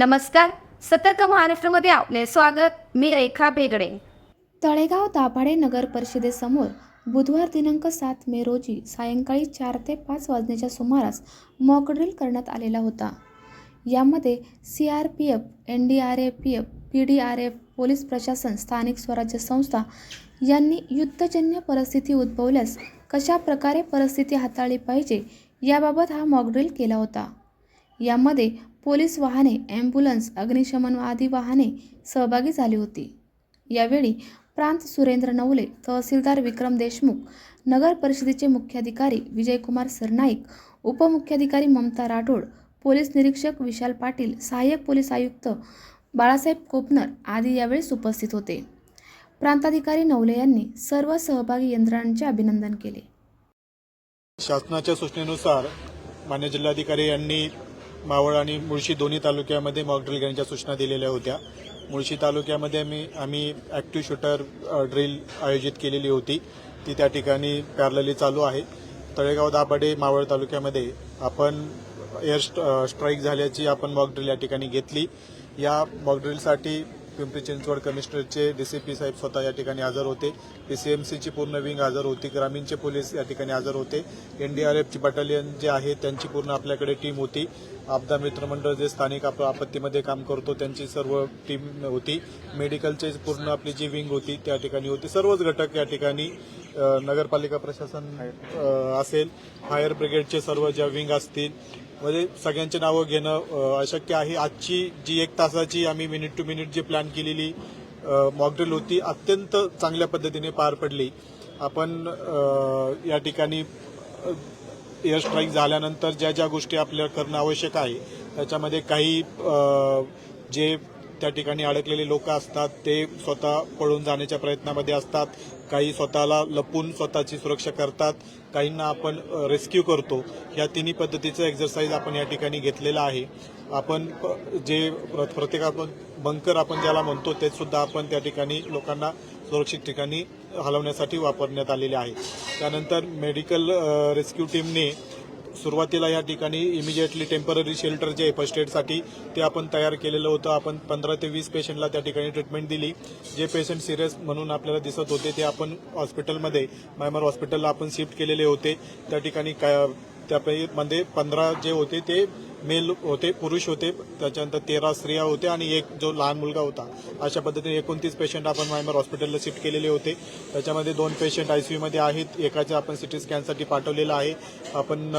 नमस्कार सतर्क महाराष्ट्रामध्ये आपले स्वागत. मी रेखा बेगडे तळेगाव दाभाडे नगर परिषदेसमोर बुधवार दिनांक सात मे रोजी सायंकाळी चार ते पाच वाजण्याच्या सुमारास मॉकड्रिल करण्यात आलेला होता. यामध्ये C R P F N D R F P F P D R F police प्रशासन स्थानिक स्वराज्य संस्था यांनी युद्धजन्य परिस्थिती उद्भवल्यास कशा प्रकारे परिस्थिती हाताळली पाहिजे याबाबत हा मॉकड्रिल केला होता. यामध्ये पोलीस वाहने ॲम्ब्युलन्स अग्निशमन आदी वाहने सहभागी झाली होती. यावेळी प्रांत सुरेंद्र नवले तहसीलदार विक्रम देशमुख नगर परिषदेचे मुख्याधिकारी विजयकुमार सरनाईक उपमुख्याधिकारी ममता राठोड पोलीस निरीक्षक विशाल पाटील सहाय्यक पोलीस आयुक्त बाळासाहेब कोपनर आदी यावेळेस उपस्थित होते. प्रांताधिकारी नवले यांनी सर्व सहभागी यंत्रणांचे अभिनंदन केले. शासनाच्या सूचनेनुसार मान्य जिल्हाधिकारी यांनी मावळ आणि मुळशी दोन्ही तालुक्यामध्ये मॉकड्रिल घेण्याच्या सूचना दिलेल्या होत्या. मुळशी तालुक्यामध्ये आम्ही आम्ही ॲक्टिव्ह शूटर ड्रिल आयोजित केलेली होती. ती त्या ठिकाणी पॅरलली चालू आहे. तळेगाव दाभाडे मावळ तालुक्यामध्ये आपण एअर स्ट्राईक झाल्याची आपण मॉकड्रिल या ठिकाणी घेतली. या मॉकड्रिलसाठी पिंपरी चिंचवड कमिशनरचे डीसीपी साहेब स्वतः या ठिकाणी हजर होते. पीसीएमसीची पूर्ण विंग हजर होती. ग्रामीणचे पोलीस या ठिकाणी हजर होते. एनडीआरएफची बटालियन जे आहे त्यांची पूर्ण आपल्याकडे टीम होती. आपदा मित्रमंडळ जे स्थानिक आप आपत्तीमध्ये काम करतो त्यांची सर्व टीम होती. मेडिकलचे पूर्ण आपली जी विंग होती त्या ठिकाणी होती. सर्वच घटक या ठिकाणी नगरपालिका प्रशासन असेल. फायर ब्रिगेडचे सर्व ज्या विंग असतील म्हणजे सगळ्यांची नावं घेणं अशक्य आहे. आजची जी एक तासाची आम्ही मिनिट टू मिनिट जी प्लॅन केलेली मॉकड्रिल होती अत्यंत चांगल्या पद्धतीने पार पडली. आपण या ठिकाणी एअर स्ट्राईक झाल्यानंतर ज्या ज्या गोष्टी आपल्याला करणं आवश्यक आहे त्याच्यामध्ये काही जे त्या ठिकाणी अडकलेले लोक असतात ते स्वतः पळून जाण्याच्या प्रयत्नामध्ये असतात काही स्वतःला लपून स्वतःची सुरक्षा करतात काहींना आपण रेस्क्यू करतो. या तिन्ही पद्धतीचं एक्झरसाईज आपण या ठिकाणी घेतलेलं आहे. आपण प- जे प्र- प्रत्येक आपण बंकर आपण ज्याला म्हणतो ते सुद्धा आपण त्या ठिकाणी लोकांना सुरक्षित ठिकाणी हलवण्यासाठी वापरण्यात आलेले आहे. त्यानंतर मेडिकल रेस्क्यू टीमने सुरुवातीला या ठिकाणी इमिजिएटली टेंपररी शेल्टर जे फर्स्ट एडसाठी ते आपण तयार केलेलं होतं. आपण पंधरा ते वीस पेशंटला त्या ठिकाणी ट्रीटमेंट दिली. जे पेशंट सिरियस म्हणून आपल्याला दिसत होते ते आपण हॉस्पिटलमध्ये मायमर हॉस्पिटलला आपण शिफ्ट केलेले होते. त्या ठिकाणी काय त्यामध्ये पंधरा जे होते ते मेल होते पुरुष होते त्याच्यानंतर तेरा स्त्रिया होत्या आणि एक जो लहान मुलगा होता. अशा पद्धतीने एकोणतीस पेशंट आपण मायमर हॉस्पिटलला शिफ्ट केलेले होते. त्याच्यामध्ये दोन पेशंट आय सी यूमध्ये आहेत. एकाच्या आपण सिटी स्कॅनसाठी पाठवलेलं आहे. आपण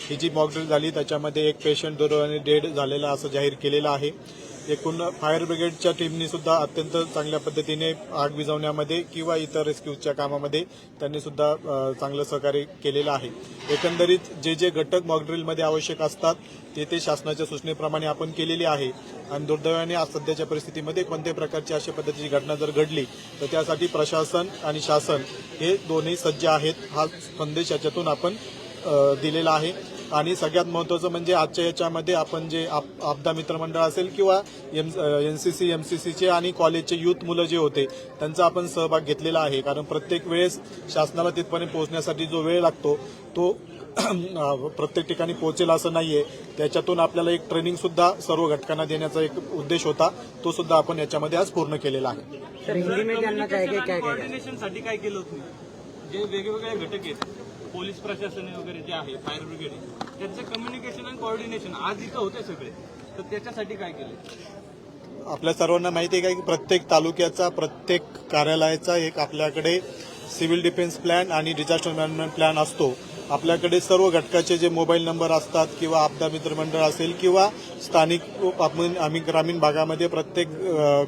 ही जी मॉकड्रिल झाली त्याच्यामध्ये एक पेशंट दुर्दैवाने डेड झालेला असं जाहीर केलेलं आहे. एकूण फायर ब्रिगेडच्या टीमनी सुद्धा अत्यंत चांगल्या पद्धतीने आग विझवण्यामध्ये किंवा इतर रेस्क्यूच्या कामामध्ये त्यांनी सुद्धा चांगलं सहकार्य केलेलं आहे. एकंदरीत जे जे घटक मॉकड्रिलमध्ये आवश्यक असतात ते ते शासनाच्या सूचनेप्रमाणे आपण केलेली आहे. आणि दुर्दैवाने आज सध्याच्या परिस्थितीमध्ये कोणत्याही प्रकारची अशा पद्धतीची घटना जर घडली तर त्यासाठी प्रशासन आणि शासन हे दोन्ही सज्ज आहेत हा संदेश याच्यातून आपण दिलेला आहे. आणि सगळ्यात महत्त्वाचं म्हणजे आजच्या याच्यामध्ये आपण जे आप- आपदा मित्रमंडळ असेल किंवा M N C C M C सीचे आणि कॉलेजचे युथ मुलं जे होते त्यांचा आपण सहभाग घेतलेला आहे. कारण प्रत्येक वेळेस शासनाला तिथपर्यंत पोहोचण्यासाठी जो वेळ लागतो तो प्रत्येक ठिकाणी पोहोचेल असं नाहीये. त्याच्यातून आपल्याला एक ट्रेनिंग सुद्धा सर्व घटकांना देण्याचा एक उद्देश होता तो सुद्धा आपण याच्यामध्ये आज पूर्ण केलेला आहे. क्या केलं जे वेगवेगळे घटक आहेत. पोलीस प्रशासन वगैरे जे आहे फायर ब्रिगेड त्यांचं कम्युनिकेशन आणि कोऑर्डिनेशन आज इथं होते सगळे. तर त्याच्यासाठी काय केलं? आपल्या सर्वांना माहिती आहे का की प्रत्येक तालुक्याचा प्रत्येक कार्यालयाचा एक आपल्याकडे सिव्हिल डिफेन्स प्लॅन आणि डिझास्टर मॅनेजमेंट प्लॅन असतो. आपल्याकडे सर्व घटकाचे जे मोबाईल नंबर असतात किंवा आपदा मित्र मंडळ असेल किंवा स्थानिक आपण आम्ही ग्रामीण भागामध्ये प्रत्येक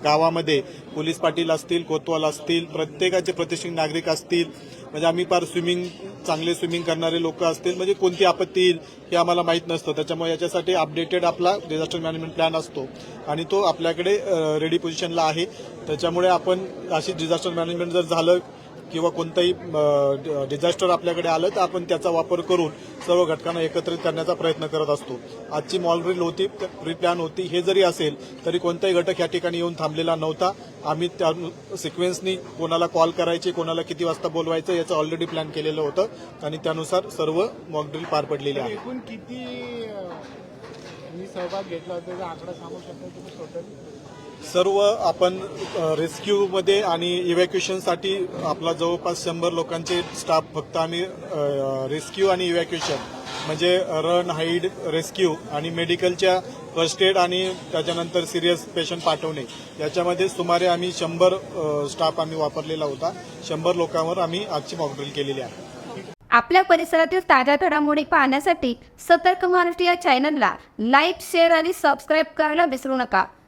गावामध्ये पोलीस पाटील असतील कोतवाल असतील प्रत्येकाचे प्रतिष्ठित नागरिक असतील म्हणजे आम्ही फार स्विमिंग चांगले स्विमिंग करणारे लोक असतील. म्हणजे कोणती आपत्ती येईल हे आम्हाला माहीत नसतं. त्याच्यामुळे याच्यासाठी अपडेटेड आपला डिझास्टर मॅनेजमेंट प्लॅन असतो. आणि तो आपल्याकडे रेडी पोझिशनला आहे. त्याच्यामुळे आपण अशी डिझास्टर मॅनेजमेंट जर झालं किंवा कोणतंही डिझास्टर आपल्याकडे आलं तर आपण त्याचा वापर करून सर्व घटकांना एकत्रित करण्याचा प्रयत्न करत असतो. आजची मॉलड्रिल होती प्री प्लॅन होती हे जरी असेल तरी कोणताही घटक या ठिकाणी येऊन थांबलेला नव्हता. आम्ही त्या सिक्वेन्सनी कोणाला कॉल करायचे कोणाला किती वाजता बोलवायचं याचं ऑलरेडी प्लॅन केलेलं होतं. आणि त्यानुसार सर्व मॉकड्रिल पार पडलेली आहे. एकूण किती मी सहभाग घेतला होता? आकडा सांगू शकतो तुम्ही टोटल सर्व आपण रेस्क्यूमध्ये आणि इव्हॅक्युएशनसाठी आपला जवळपास शंभर लोकांचे स्टाफ फक्त आम्ही रेस्क्यू आणि इव्हॅक्युएशन म्हणजे रन हाईड रेस्क्यू आणि मेडिकलच्या फर्स्ट एड आणि त्याच्यानंतर सिरियस पेशंट पाठवणे. याच्यामध्ये सुमारे आम्ही शंभर स्टाफ आम्ही वापरलेला होता. शंभर लोकांवर आम्ही आजची मॉकड्रिल केलेली आहे. आपल्या परिसरातील ताज्या घडामोडी पाहण्यासाठी सतर्क महाराष्ट्र या चॅनलला लाईक शेअर आणि सबस्क्राईब करायला विसरू नका.